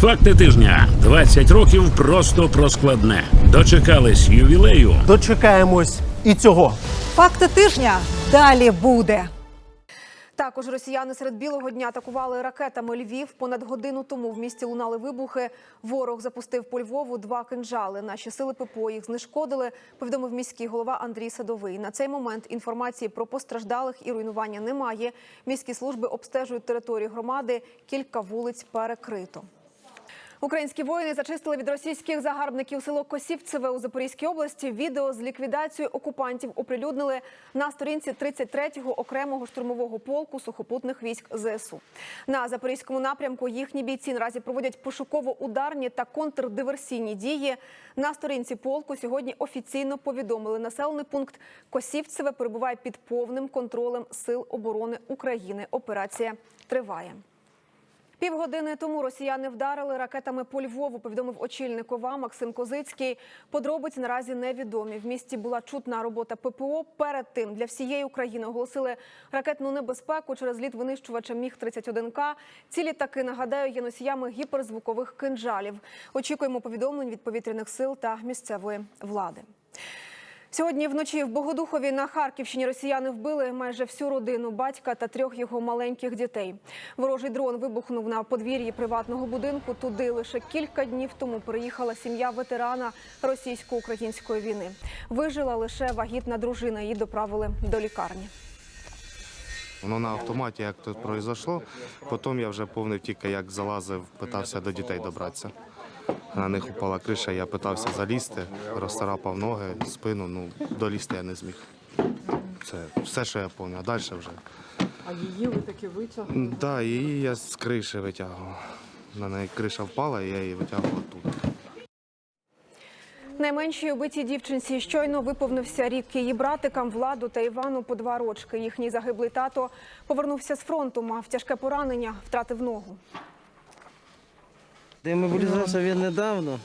Факти тижня 20 років просто про складне. Дочекались ювілею. Дочекаємось і цього. Факти тижня далі буде. Також росіяни серед білого дня атакували ракетами Львів. Понад годину тому в місті лунали вибухи. Ворог запустив по Львову два кинжали. Наші сили ППО їх знешкодили. Повідомив міський голова Андрій Садовий. На цей момент інформації про постраждалих і руйнування немає. Міські служби обстежують територію громади. Кілька вулиць перекрито. Українські воїни зачистили від російських загарбників село Косівцеве у Запорізькій області. Відео з ліквідацією окупантів оприлюднили на сторінці 33-го окремого штурмового полку сухопутних військ ЗСУ. На запорізькому напрямку їхні бійці наразі проводять пошуково-ударні та контрдиверсійні дії. На сторінці полку сьогодні офіційно повідомили, населений пункт Косівцеве перебуває під повним контролем сил оборони України. Операція триває. Півгодини тому росіяни вдарили ракетами по Львову. Повідомив очільник ОВА Максим Козицький. Подробиці наразі невідомі. В місті була чутна робота ППО. Перед тим для всієї України оголосили ракетну небезпеку через літ винищувача Міг 31 к Цілі таки нагадаю є носіями гіперзвукових кинжалів. Очікуємо повідомлень від повітряних сил та місцевої влади. Сьогодні вночі в Богодухові на Харківщині росіяни вбили майже всю родину батька та трьох його маленьких дітей. Ворожий дрон вибухнув на подвір'ї приватного будинку. Туди лише кілька днів тому приїхала сім'я ветерана російсько-української війни. Вижила лише вагітна дружина. Її доправили до лікарні. Воно на автоматі, як тут пройшло. Потім я вже повнив тільки, як залазив, питався до дітей добратися. На них упала криша, я питався залізти, розцарапав ноги, спину, ну долізти я не зміг. Це все, що я пам'ятаю, а далі вже. А її ви таки витягнули? Так, да, її я з криші витягував. На неї криша впала, і я її витягував тут. Найменшій убитій дівчинці щойно виповнився рік. Її братикам Владу та Івану по два рочки. Їхній загиблий тато повернувся з фронту, мав тяжке поранення, втратив ногу. Демобілізувався він недавно.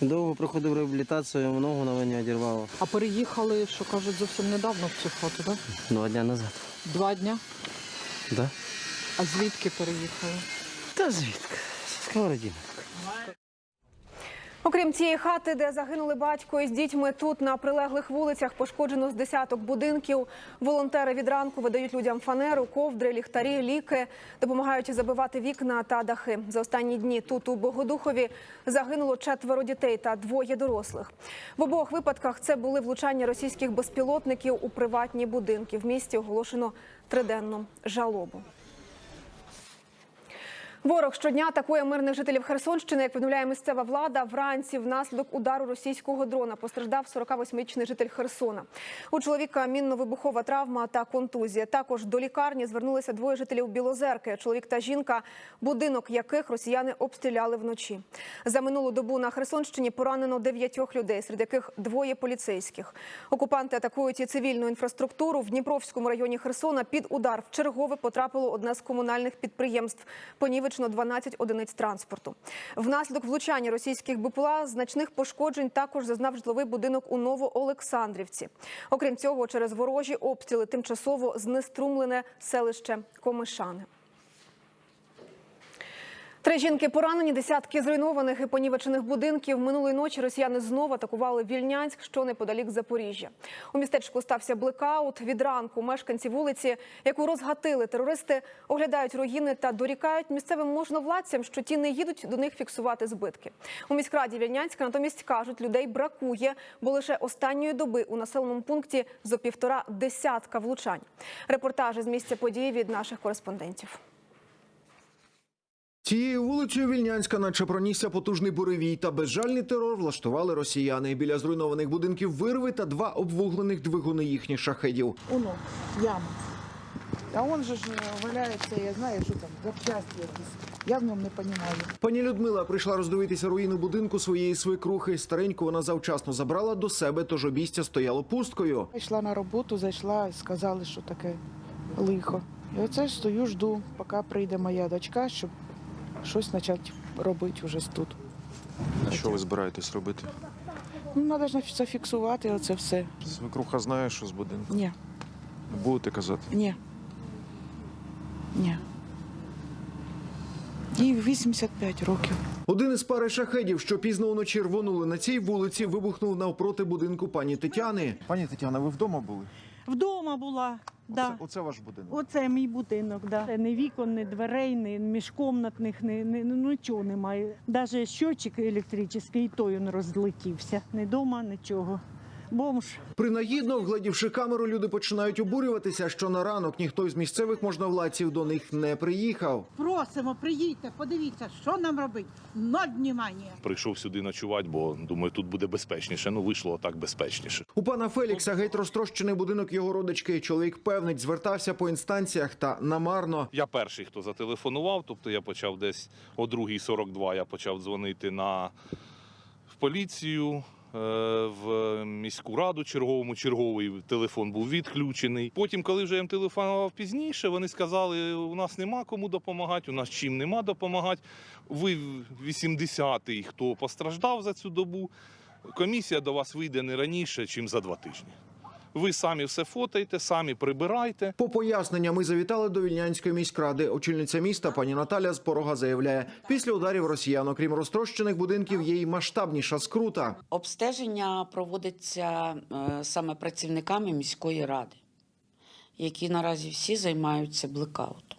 Довго проходив реабілітацію, ногу на мені одірвало. А переїхали, що кажуть, зовсім недавно в цю хату, так? Два дня назад. Два дня. Да? А звідки переїхали? Та звідки? Сковородіна. Окрім цієї хати, де загинули батько із дітьми, тут на прилеглих вулицях пошкоджено з десяток будинків. Волонтери від ранку видають людям фанеру, ковдри, ліхтарі, ліки, допомагають забивати вікна та дахи. За останні дні тут у Богодухові загинуло четверо дітей та двоє дорослих. В обох випадках це були влучання російських безпілотників у приватні будинки. В місті оголошено триденну жалобу. Ворог щодня атакує мирних жителів Херсонщини. Як повідомляє місцева влада, вранці внаслідок удару російського дрона постраждав 48-річний житель Херсона. У чоловіка мінно-вибухова травма та контузія. Також до лікарні звернулися двоє жителів Білозерки. Чоловік та жінка, будинок яких росіяни обстріляли вночі. За минулу добу на Херсонщині поранено дев'ятьох людей, серед яких двоє поліцейських. Окупанти атакують і цивільну інфраструктуру в Дніпровському районі Херсона. Під удар в чергове потрапило одне з комунальних підприємств. Понівечено 12 одиниць транспорту. Внаслідок влучання російських БПЛА значних пошкоджень також зазнав житловий будинок у Новоолександрівці. Окрім цього, через ворожі обстріли тимчасово знеструмлене селище Комишани. Три жінки поранені, десятки зруйнованих і понівечених будинків. Минулої ночі росіяни знову атакували Вільнянськ, що неподалік Запоріжжя. У містечку стався блекаут. Від ранку мешканці вулиці, яку розгатили терористи, оглядають руїни та дорікають місцевим можновладцям, що ті не їдуть до них фіксувати збитки. У міськраді Вільнянська натомість кажуть, людей бракує, бо лише останньої доби у населеному пункті зо півтора десятка влучань. Репортажі з місця події від наших кореспондентів. Цією вулицею Вільнянська, наче пронісся потужний буревій та безжальний терор влаштували росіяни. Біля зруйнованих будинків вирви та два обвуглених двигуни їхніх шахедів. Оно, яма. А он же ж е, валяється, я знаю, що там, запчасті якісь. Я в ньому не розумію. Пані Людмила прийшла роздивитися руїну будинку своєї свекрухи. Стареньку вона завчасно забрала до себе, тож обійстя стояло пусткою. Йшла на роботу, зайшла, сказали, що таке лихо. І оце ж стою, жду, поки прийде моя дочка, щоб щось почати робити вже тут. А що ви збираєтесь робити? Ну, треба ж зафіксувати оце все. Свекруха знає, що з будинку. Ні, Будете казати. ні. Ні. Їй 85 років. Один із пари шахедів, що пізно вночі рвонули на цій вулиці, вибухнув навпроти будинку пані Тетяни. Пані Тетяна, ви вдома були? Вдома була. Да. Оце, оце ваш будинок. Оце мій будинок, да. Це ні вікон, ні дверей, ні міжкомнатних, ні, ні, ну, нічого немає. Навіть щочик електричний, і той він розлетівся. Ні вдома, нічого. Бомж. Принагідно, вгледівши камеру, люди починають обурюватися, що на ранок ніхто із місцевих можновладців до них не приїхав. Просимо, приїдьте, подивіться, що нам робити. Ноль внимання. Прийшов сюди ночувати, бо думаю, тут буде безпечніше. Ну вийшло так безпечніше. У пана Фелікса геть розтрощений будинок його родички. Чоловік певнить, звертався по інстанціях та намарно. Я перший, хто зателефонував, тобто я почав десь о 2.42 я почав дзвонити на в поліцію. Е, В міську раду черговому черговий телефон був відключений. Потім, коли вже я їм телефонував пізніше, вони сказали: у нас нема кому допомагати, у нас чим нема допомагати. Ви 80-й, хто постраждав за цю добу. Комісія до вас вийде не раніше, ніж за два тижні. Ви самі все фотаєте, самі прибирайте. По пояснення ми завітали до Вільнянської міськради. Очільниця міста пані Наталя з порога заявляє, після ударів росіян, окрім розтрощених будинків, є й масштабніша скрута. Обстеження проводиться е, саме працівниками міської ради, які наразі всі займаються блекаутом.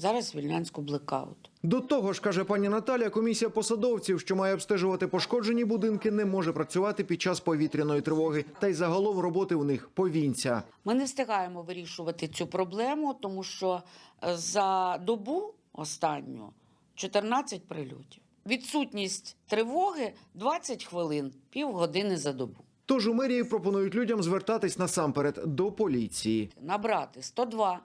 Зараз Вільнянську блекаут. До того ж, каже пані Наталя, комісія посадовців, що має обстежувати пошкоджені будинки, не може працювати під час повітряної тривоги. Та й загалом роботи у них повінця. Ми не встигаємо вирішувати цю проблему, тому що е, за добу останню 14 прильотів. Відсутність тривоги 20 хвилин, півгодини за добу. Тож у мерії пропонують людям звертатись насамперед до поліції. набрати 102,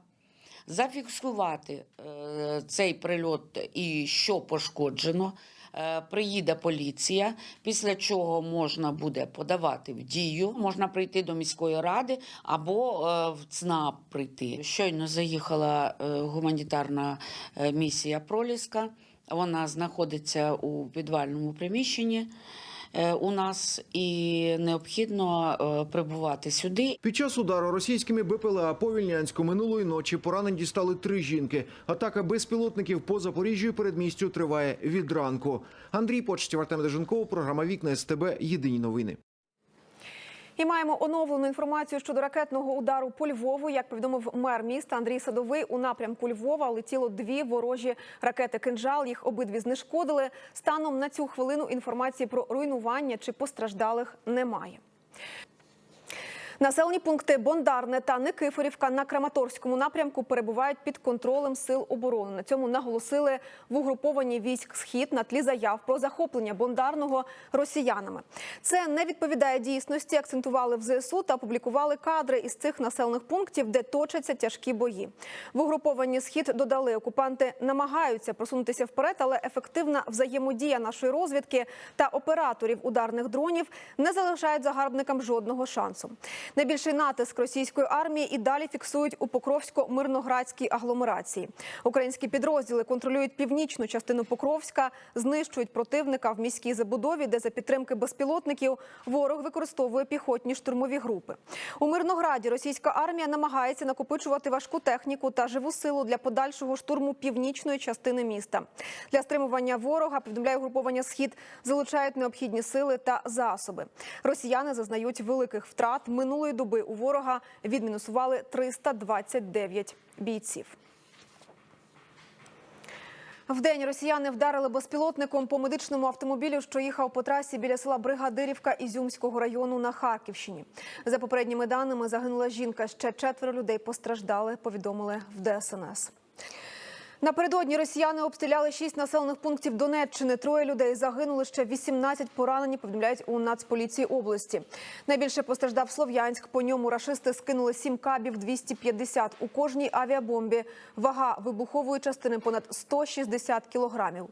зафіксувати е, цей прильот і що пошкоджено. Е, Приїде поліція, після чого можна буде подавати в дію, можна прийти до міської ради або е, в ЦНАП прийти. Щойно заїхала гуманітарна місія Проліска. Вона знаходиться у підвальному приміщенні у нас і необхідно е, прибувати сюди Під час удару російськими БПЛА по Вільнянську минулої ночі поранені дістали три жінки. Атака безпілотників по Запоріжжю передмістю триває від ранку. Андрій Почтів, Артем Деженков, програма Вікна СТБ. Єдині новини. І маємо оновлену інформацію щодо ракетного удару по Львову. Як повідомив мер міста Андрій Садовий, у напрямку Львова летіло дві ворожі ракети «Кинжал». Їх обидві знешкодили. Станом на цю хвилину інформації про руйнування чи постраждалих немає. Населені пункти Бондарне та Никифорівка на Краматорському напрямку перебувають під контролем сил оборони. На цьому наголосили в угрупованні військ Схід на тлі заяв про захоплення Бондарного росіянами. Це не відповідає дійсності. Акцентували в ЗСУ та опублікували кадри із цих населених пунктів, де точаться тяжкі бої. В угрупованні Схід додали, окупанти намагаються просунутися вперед, але ефективна взаємодія нашої розвідки та операторів ударних дронів не залишають загарбникам жодного шансу. Найбільший натиск російської армії і далі фіксують у Покровсько-Мирноградській агломерації. Українські підрозділи контролюють північну частину Покровська, знищують противника в міській забудові, де за підтримки безпілотників ворог використовує піхотні штурмові групи. У Мирнограді російська армія намагається накопичувати важку техніку та живу силу для подальшого штурму північної частини міста. Для стримування ворога повідомляє угруповання Схід залучають необхідні сили та засоби. Росіяни зазнають великих втрат. Минулої доби у ворога відмінусували 329 бійців. Вдень росіяни вдарили безпілотником по медичному автомобілю, що їхав по трасі біля села Бригадирівка Ізюмського району на Харківщині. За попередніми даними загинула жінка. Ще четверо людей постраждали. Повідомили в ДСНС. Напередодні росіяни обстріляли шість населених пунктів Донеччини. Троє людей загинули, ще 18 поранені, повідомляють у Нацполіції області. Найбільше постраждав Слов'янськ. По ньому рашисти скинули сім кабів 250. У кожній авіабомбі вага вибухової частини понад 160 кілограмів.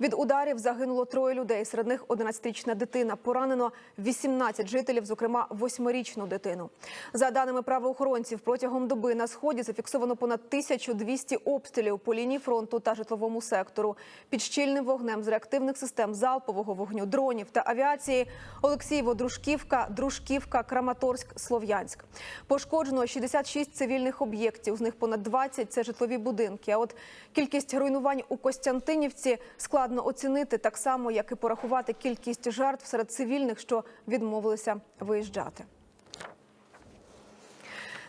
Від ударів загинуло троє людей. Серед них 11-річна дитина. Поранено 18 жителів, зокрема 8-річну дитину. За даними правоохоронців, протягом доби на сході зафіксовано понад 1200 обстрілів по лінії фронту та житловому сектору. Під щільним вогнем з реактивних систем залпового вогню, дронів та авіації Олексієво, Дружківка, Дружківка, Краматорськ, Слов'янськ. Пошкоджено 66 цивільних об'єктів, з них понад 20 – це житлові будинки. А от кількість руйнувань у Костянтинівці складно оцінити, так само, як і порахувати кількість жертв серед цивільних, що відмовилися виїжджати.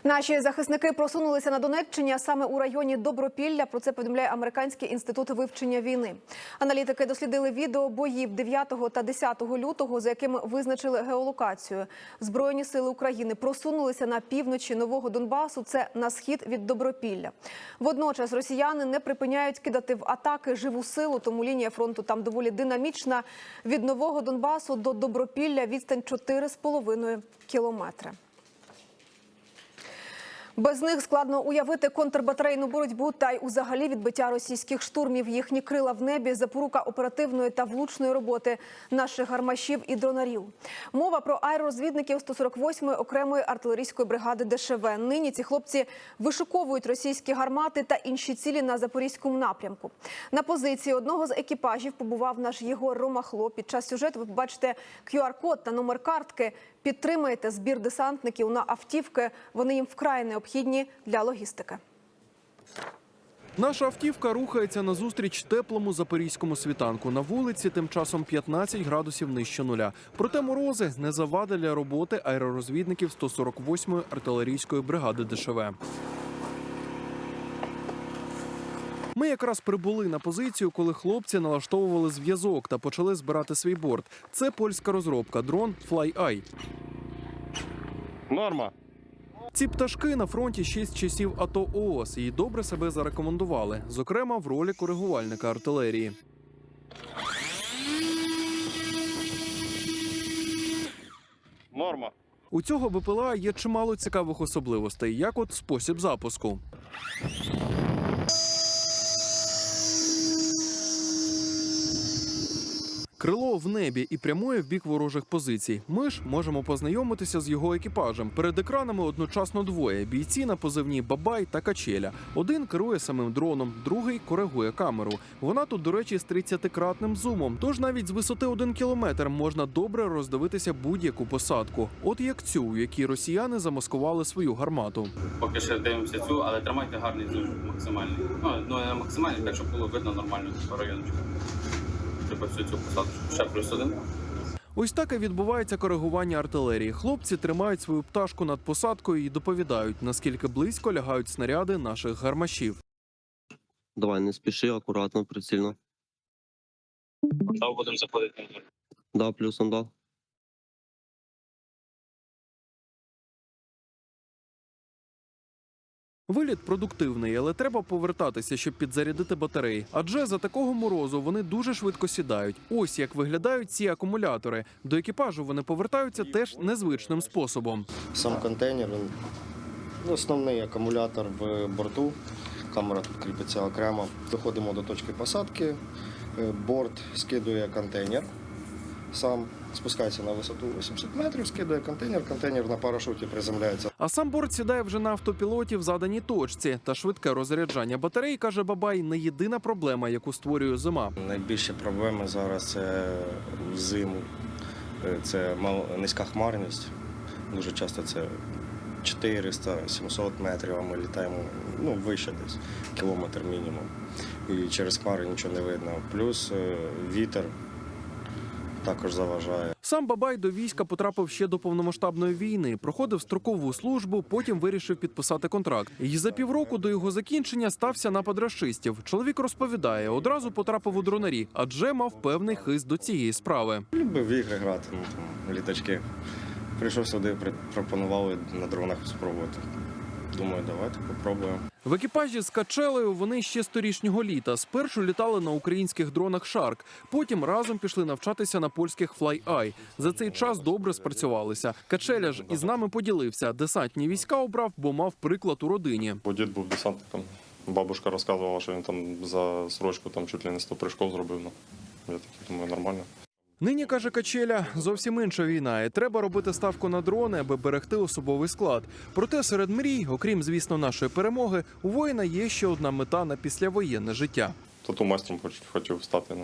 Наші захисники просунулися на Донеччині, а саме у районі Добропілля. Про це повідомляє Американський інститут вивчення війни. Аналітики дослідили відео боїв 9 та 10 лютого, за якими визначили геолокацію. Збройні сили України просунулися на півночі нового Донбасу. Це на схід від Добропілля. Водночас росіяни не припиняють кидати в атаки живу силу, тому лінія фронту там доволі динамічна. Від нового Донбасу до Добропілля відстань 4,5 кілометри. Без них складно уявити контрбатарейну боротьбу та й узагалі відбиття російських штурмів. Їхні крила в небі запорука оперативної та влучної роботи наших гармашів і дронарів. Мова про аеророзвідників 148-ї окремої артилерійської бригади ДШВ. Нині ці хлопці вишуковують російські гармати та інші цілі на запорізькому напрямку. На позиції одного з екіпажів побував наш Єгор Ромахло. Під час сюжету ви побачите QR-код та номер картки. Підтримайте збір десантників на автівки. Вони їм вкрай необхідні для логістики. Наша автівка рухається назустріч теплому запорізькому світанку. На вулиці тим часом 15 градусів нижче нуля. Проте морози не завади для роботи аеророзвідників 148-ї артилерійської бригади ДШВ. Ми якраз прибули на позицію, коли хлопці налаштовували зв'язок та почали збирати свій борт. Це польська розробка дрон FlyEye. Норма. Ці пташки на фронті ще з часів АТО ООС і добре себе зарекомендували, зокрема в ролі коригувальника артилерії. Норма. У цього БПЛА є чимало цікавих особливостей, як от спосіб запуску. Крило в небі і прямує в бік ворожих позицій. Ми ж можемо познайомитися з його екіпажем. Перед екранами одночасно двоє бійці на позивній Бабай та Качеля. Один керує самим дроном, другий коригує камеру. Вона тут, до речі, з 30-кратним зумом. Тож навіть з висоти один кілометр можна добре роздивитися будь-яку посадку. От як цю, в якій росіяни замаскували свою гармату. Поки ще дивимося цю, але тримайте гарний зум максимальний. Ну, ну максимальний, так щоб було видно нормально по райончику. Всю цю посадку. Ще плюс один. Ось так і відбувається коригування артилерії. Хлопці тримають свою пташку над посадкою і доповідають, наскільки близько лягають снаряди наших гармашів. Давай, не спіши, акуратно, прицільно. Дав будемо заходити. Да, плюсом дав. Виліт продуктивний, але треба повертатися, щоб підзарядити батареї. Адже за такого морозу вони дуже швидко сідають. Ось як виглядають ці акумулятори. До екіпажу вони повертаються теж незвичним способом. Сам контейнер, основний акумулятор в борту. Камера тут кріпиться окремо. Доходимо до точки посадки. Е, Борт скидує контейнер. Сам спускається на висоту 80 метрів, скидує контейнер. Контейнер на парашуті приземляється. А сам борт сідає вже на автопілоті в заданій точці. Та швидке розряджання батарей, каже Бабай, не єдина проблема, яку створює зима. Найбільші проблеми зараз це взиму. Е, Це низька хмарність. Дуже часто це 400-700 метрів, а ми літаємо ну, вище десь, кілометр мінімум. І через хмари нічого не видно. Плюс е, вітер також заважає. Сам Бабай до війська потрапив ще до повномасштабної війни. Проходив строкову службу, потім вирішив підписати контракт. І за півроку до його закінчення стався напад рашистів. Чоловік розповідає, одразу потрапив у дронарі, адже мав певний хист до цієї справи. Любив в ігри грати, ну, там, літачки. Прийшов сюди, пропонували на дронах спробувати. Думаю, давайте попробуємо. В екіпажі з качелею вони ще з торішнього літа. Спершу літали на українських дронах Шарк, потім разом пішли навчатися на польських Fly-Eye. За цей час добре спрацювалися. Качеля ж із нами поділився. Десантні війська обрав, бо мав приклад у родині. Бо дід був десантником. Бабушка розказувала, що він там за срочку там чуть ли не 100 прыжков зробив. Ну, я такий думаю, нормально. Нині каже Качеля, зовсім інша війна, і треба робити ставку на дрони, аби берегти особовий склад. Проте серед мрій, окрім звісно, нашої перемоги, у воїна є ще одна мета на післявоєнне життя. Тату майстром хочу стати.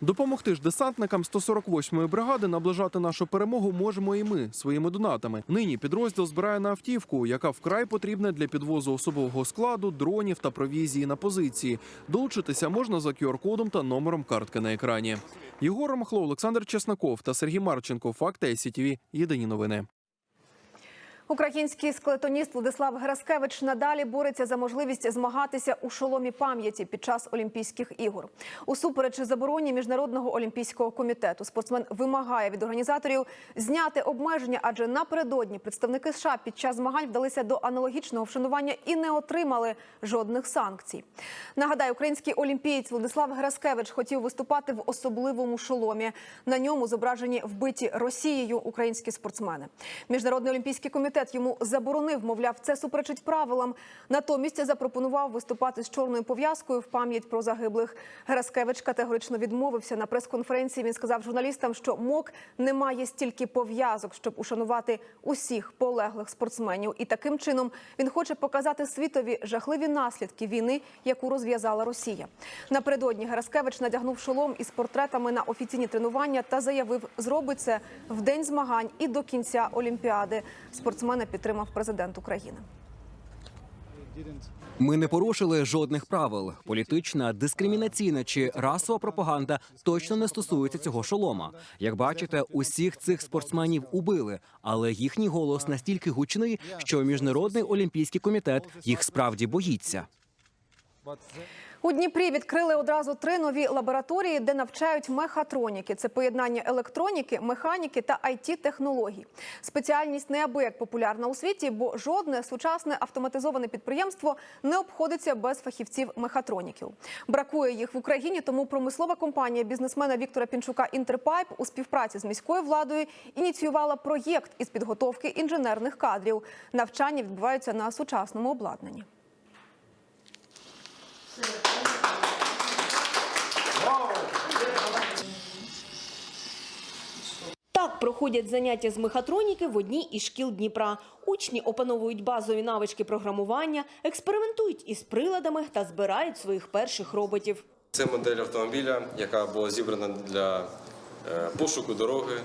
Допомогти ж десантникам 148-ї бригади наближати нашу перемогу можемо і ми своїми донатами. Нині підрозділ збирає на автівку, яка вкрай потрібна для підвозу особового складу, дронів та провізії на позиції. Долучитися можна за QR-кодом та номером картки на екрані. Єгор Махло, Олександр Чесноков та Сергій Марченко. Факти СІТВ. Єдині новини. Український склетоніст Владислав Гераскевич надалі бореться за можливість змагатися у шоломі пам'яті під час Олімпійських ігор. Усупереч забороні міжнародного олімпійського комітету, спортсмен вимагає від організаторів зняти обмеження, адже напередодні представники США під час змагань вдалися до аналогічного вшанування і не отримали жодних санкцій. Нагадаю, український олімпієць Владислав Гераскевич хотів виступати в особливому шоломі. На ньому зображені вбиті Росією українські спортсмени. Міжнародний олімпійський комітет йому заборонив, мовляв, це суперечить правилам. Натомість запропонував виступати з чорною пов'язкою в пам'ять про загиблих. Гераскевич категорично відмовився на прес-конференції. Він сказав журналістам, що МОК не має стільки пов'язок, щоб ушанувати усіх полеглих спортсменів. І таким чином він хоче показати світові жахливі наслідки війни, яку розв'язала Росія. Напередодні Гераскевич надягнув шолом із портретами на офіційні тренування та заявив, зробить це в день змагань і до кінця Олімпіади. Спортсмена підтримав президент України. Ми не порушили жодних правил. Політична, дискримінаційна чи расова пропаганда точно не стосується цього шолома. Як бачите, усіх цих спортсменів убили, але їхній голос настільки гучний, що міжнародний олімпійський комітет їх справді боїться. У Дніпрі відкрили одразу три нові лабораторії, де навчають мехатроніки. Це поєднання електроніки, механіки та it технологій. Спеціальність неабияк популярна у світі, бо жодне сучасне автоматизоване підприємство не обходиться без фахівців мехатроніків. Бракує їх в Україні, тому промислова компанія бізнесмена Віктора Пінчука Інтерпайп у співпраці з міською владою ініціювала проєкт із підготовки інженерних кадрів. Навчання відбуваються на сучасному обладнанні. Проходять заняття з мехатроніки в одній із шкіл Дніпра. Учні опановують базові навички програмування, експериментують із приладами та збирають своїх перших роботів. Це модель автомобіля, яка була зібрана для е, пошуку дороги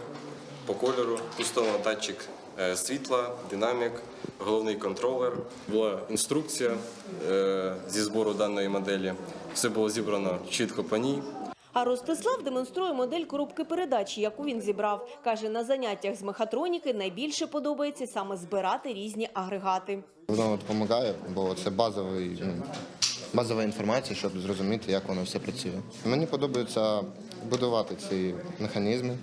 по кольору. Тут встановлено датчик е, світла, динамік, головний контролер. Була інструкція е, зі збору даної моделі. Все було зібрано чітко по ній. А Ростислав демонструє модель коробки передач, яку він зібрав. Каже, на заняттях з мехатроніки найбільше подобається саме збирати різні агрегати. Воно допомагає, бо це базовий, ну, базова інформація, щоб зрозуміти, як воно все працює. Мені подобається будувати ці механізми,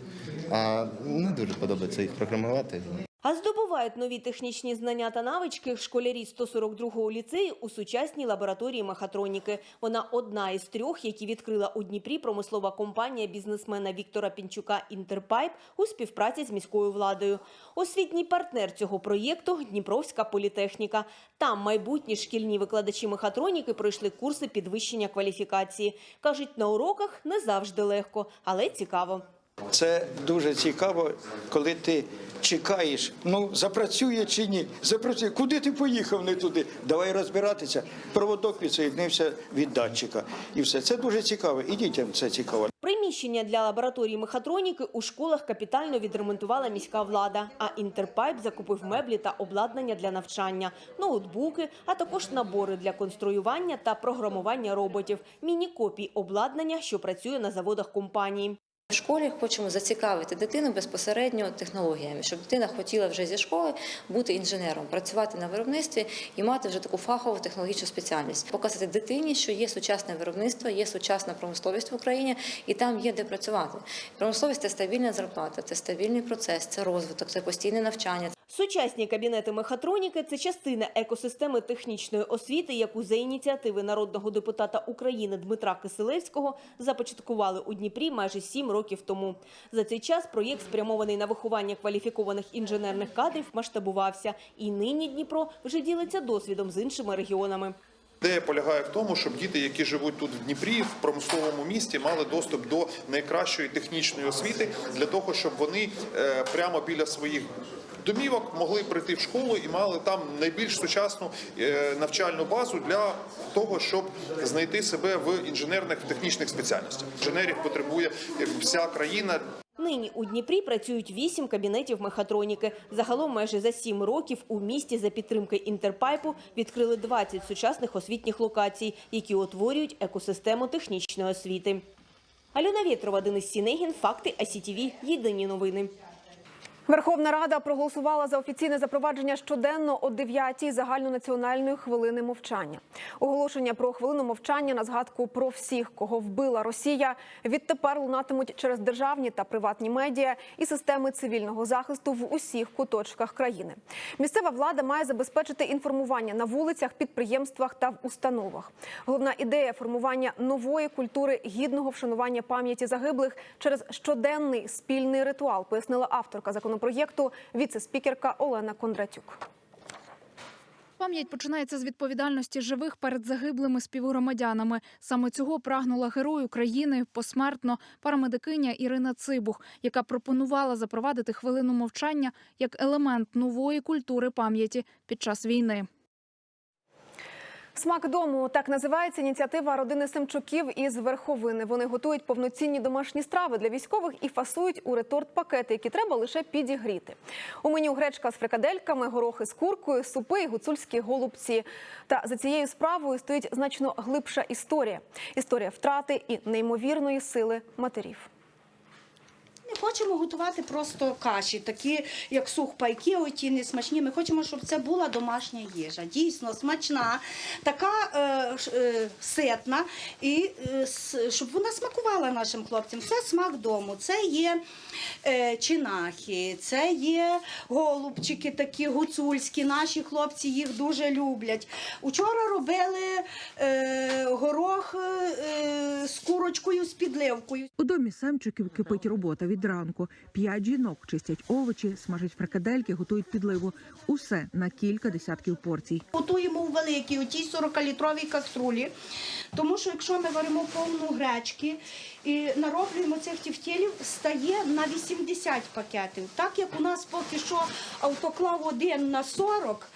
а не дуже подобається їх програмувати. А здобувають нові технічні знання та навички школярі 142-го ліцею у сучасній лабораторії мехатроніки. Вона одна із трьох, які відкрила у Дніпрі промислова компанія бізнесмена Віктора Пінчука Інтерпайп у співпраці з міською владою. Освітній партнер цього проєкту Дніпровська політехніка. Там майбутні шкільні викладачі мехатроніки пройшли курси підвищення кваліфікації. кажуть, на уроках не завжди легко, але цікаво. Це дуже цікаво, коли ти чекаєш, ну запрацює чи ні. Запрацює. Куди ти поїхав не туди? Давай розбиратися. Проводок відсоєднився від датчика. І все. Це дуже цікаво. І дітям це цікаво. Приміщення для лабораторії мехатроніки у школах капітально відремонтувала міська влада. А Інтерпайп закупив меблі та обладнання для навчання, ноутбуки, а також набори для конструювання та програмування роботів, міні-копії обладнання, що працює на заводах компанії. В школі хочемо зацікавити дитину безпосередньо технологіями, щоб дитина хотіла вже зі школи бути інженером, працювати на виробництві і мати вже таку фахову технологічну спеціальність, показати дитині, що є сучасне виробництво, є сучасна промисловість в Україні, і там є де працювати. Промисловість це стабільна зарплата, це стабільний процес, це розвиток, це постійне навчання. Сучасні кабінети мехатроніки це частина екосистеми технічної освіти, яку за ініціативи народного депутата України Дмитра Киселевського започаткували у Дніпрі майже сім років тому. За цей час проєкт, спрямований на виховання кваліфікованих інженерних кадрів, масштабувався. І нині Дніпро вже ділиться досвідом з іншими регіонами. Ідея полягає в тому, щоб діти, які живуть тут в Дніпрі, в промисловому місті, мали доступ до найкращої технічної освіти для того, щоб вони е, прямо біля своїх домівок могли прийти в школу і мали там найбільш сучасну е, навчальну базу для того, щоб знайти себе в інженерних технічних спеціальностях. Інженерів потребує вся країна. Нині у Дніпрі працюють вісім кабінетів мехатроніки. Загалом майже за сім років у місті за підтримки інтерпайпу відкрили 20 сучасних освітніх локацій, які утворюють екосистему технічної освіти. Альона Вєтрова, Денис Сінегін, Факти АСІТІВІ. Єдині новини. Верховна Рада проголосувала за офіційне запровадження щоденно о 9-й загальнонаціональної хвилини мовчання. Оголошення про хвилину мовчання на згадку про всіх, кого вбила Росія, відтепер лунатимуть через державні та приватні медіа і системи цивільного захисту в усіх куточках країни. Місцева влада має забезпечити інформування на вулицях, підприємствах та в установах. Головна ідея формування нової культури гідного вшанування пам'яті загиблих через щоденний спільний ритуал, пояснила авторка законопроекту, віце-спікерка Олена Кондратюк. Пам'ять починається з відповідальності живих перед загиблими співгромадянами. Саме цього прагнула герой України посмертно парамедикиня Ірина Цибух, яка пропонувала запровадити хвилину мовчання як елемент нової культури пам'яті під час війни. Смак дому так називається ініціатива родини Семчуків із верховини. Вони готують повноцінні домашні страви для військових і фасують у реторт-пакети, які треба лише підігріти. У меню гречка з фрикадельками, горохи з куркою, супи і гуцульські голубці. Та за цією справою стоїть значно глибша історія історія втрати і неймовірної сили матерів. Хочемо готувати просто каші, такі як сухпайки, оті несмачні. Ми хочемо, щоб це була домашня їжа. Дійсно смачна, така е, е, ситна, і е, щоб вона смакувала нашим хлопцям. Це смак дому, це є е, чинахи, це є голубчики такі гуцульські. Наші хлопці їх дуже люблять. Учора робили е, горох е, з курочкою, з підливкою. У домі Семчуків кипить робота від ранку. П'ять жінок чистять овочі, смажать фрикадельки, готують підливу. Усе на кілька десятків порцій. Готуємо у великій, у тій 40-літровій каструлі. Тому що якщо ми варимо повну гречки і нароблюємо цих тівтєлів, стає на 80 пакетів. Так як у нас поки що автоклав один на 40,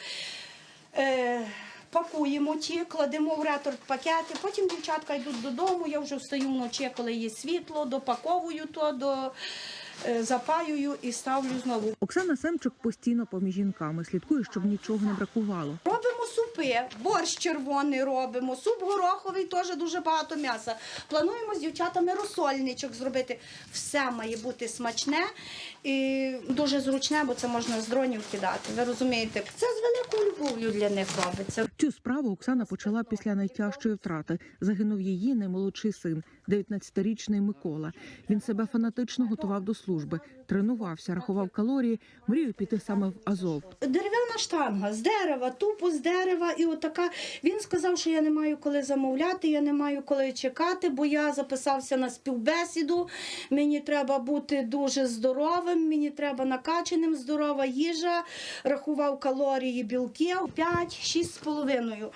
е, пакуємо ті, кладемо в реторт пакети, потім дівчатка йдуть додому, я вже встаю вночі, коли є світло, допаковую то, до, е, запаюю і ставлю знову. Оксана Семчук постійно поміж жінками слідкує, щоб нічого не бракувало. Робимо супи, борщ червоний робимо, суп гороховий, теж дуже багато м'яса. Плануємо з дівчатами розсольничок зробити. Все має бути смачне і дуже зручне, бо це можна з дронів кидати. Ви розумієте, це з великою любов'ю для них робиться. Цю справу Оксана почала після найтяжчої втрати. Загинув її наймолодший син, 19-річний Микола. Він себе фанатично готував до служби, тренувався, рахував калорії, мріяв піти саме в Азов. Дерев'яна штанга з дерева, тупо з дерева, і отака. Він сказав, що я не маю коли замовляти, я не маю коли чекати, бо я записався на співбесіду. Мені треба бути дуже здоровим, мені треба накачаним, здорова їжа. Рахував калорії, білки 5-6 з половиною.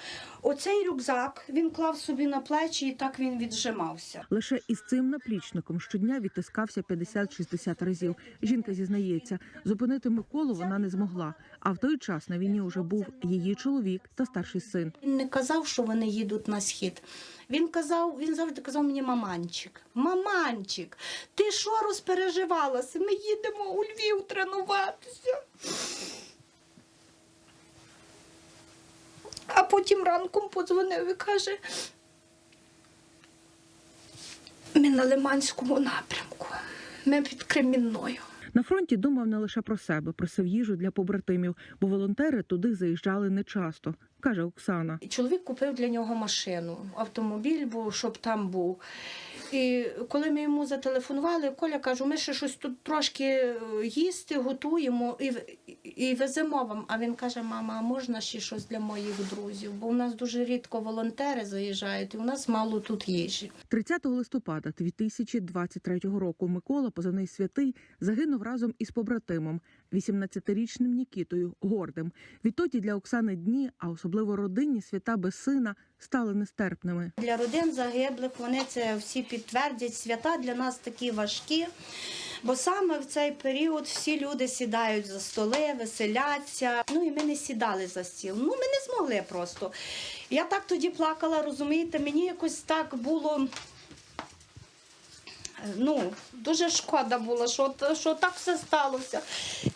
Оцей рюкзак він клав собі на плечі і так він віджимався. Лише із цим наплічником щодня відтискався 50-60 разів. Жінка зізнається, зупинити Миколу вона не змогла. А в той час на війні вже був її чоловік та старший син. Він не казав, що вони їдуть на схід. Він казав, він завжди казав мені маманчик. Маманчик, ти що розпереживалася? Ми їдемо у Львів тренуватися. А потім ранком подзвонив і каже. Ми на Лиманському напрямку. Ми під Кремінною. На фронті думав не лише про себе, просив їжу для побратимів, бо волонтери туди заїжджали нечасто, каже Оксана. І Чоловік купив для нього машину, автомобіль, був, щоб там був. І коли ми йому зателефонували, Коля каже, ми ще щось тут трошки е, їсти, готуємо і, і веземо вам. А він каже: мама, а можна ще щось для моїх друзів? Бо у нас дуже рідко волонтери заїжджають, і у нас мало тут їжі. 30 листопада 2023 року Микола, позивний святий, загинув разом із побратимом, 18-річним Нікітою Гордим. Відтоді для Оксани дні, а особливо родинні свята без сина стали нестерпними. Для родин загиблих вони це всі підтвердять. Свята для нас такі важкі. Бо саме в цей період всі люди сідають за столи, веселяться. Ну і ми не сідали за стіл. Ну ми не змогли просто. Я так тоді плакала, розумієте, мені якось так було. Ну, дуже шкода було, що, що так все сталося,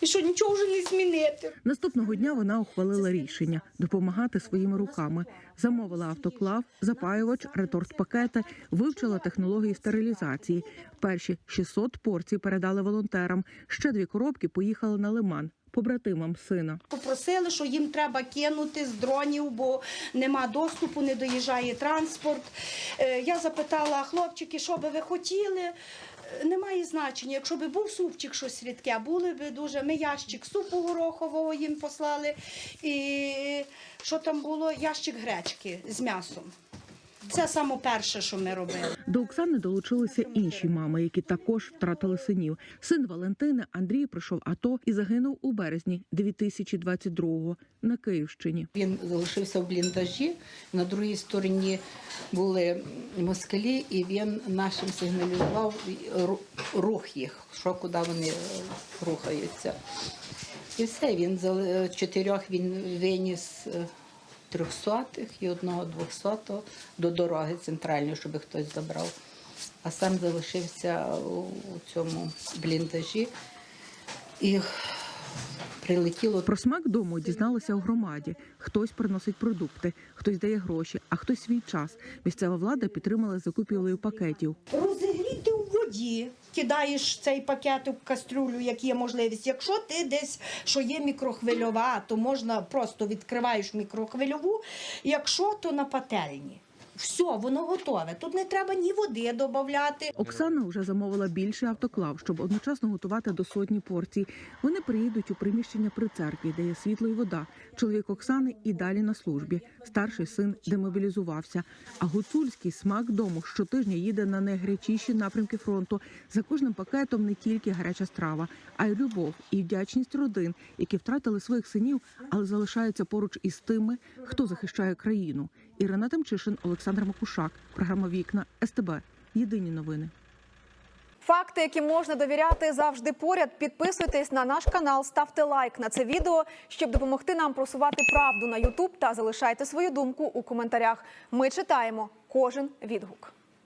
і що нічого вже не змінити. Наступного дня вона ухвалила рішення допомагати своїми руками. Замовила автоклав, запаювач, реторт-пакети, вивчила технології стерилізації. Перші 600 порцій передали волонтерам. Ще дві коробки поїхали на лиман побратимам сина. Попросили, що їм треба кинути з дронів, бо нема доступу, не доїжджає транспорт. Е, Я запитала хлопчики, що би ви хотіли. Е, Немає значення. Якщо б був супчик щось рідке, були б дуже. Ми ящик супу горохового їм послали. І що там було? Ящик гречки з м'ясом. Це саме перше, що ми робили. До Оксани долучилися інші мами, які також втратили синів. Син Валентини Андрій пройшов АТО і загинув у березні 2022-го на Київщині. Він залишився в бліндажі. На другій стороні були москалі, і він нашим сигналізував рух їх, що куди вони е, рухаються. І все, він за чотирьох він виніс е, трьохсотих і одного двохсотого до дороги центральної, щоб хтось забрав. А сам залишився у цьому бліндажі. І прилетіло Про смак дому дізналися у громаді. Хтось приносить продукти, хтось дає гроші, а хтось свій час. Місцева влада підтримала закупівлею пакетів. Розігріти у воді, кидаєш цей пакет у кастрюлю, як є можливість. Якщо ти десь що є мікрохвильова, то можна просто відкриваєш мікрохвильову. Якщо то на пательні. Все, воно готове. Тут не треба ні води додати. Оксана вже замовила більший автоклав, щоб одночасно готувати до сотні порцій. Вони приїдуть у приміщення при церкві, де є світло і вода. Чоловік Оксани і далі на службі. Старший син демобілізувався. А гуцульський смак дому щотижня їде на найгарячіші напрямки фронту. За кожним пакетом не тільки гаряча страва, а й любов і вдячність родин, які втратили своїх синів, але залишаються поруч із тими, хто захищає країну. Ірина Тимчишин, Олександр Макушак. Програма Вікна СТБ. Єдині новини. Факти, які можна довіряти, завжди поряд. Підписуйтесь на наш канал, ставте лайк на це відео, щоб допомогти нам просувати правду на Ютуб та залишайте свою думку у коментарях. Ми читаємо кожен відгук.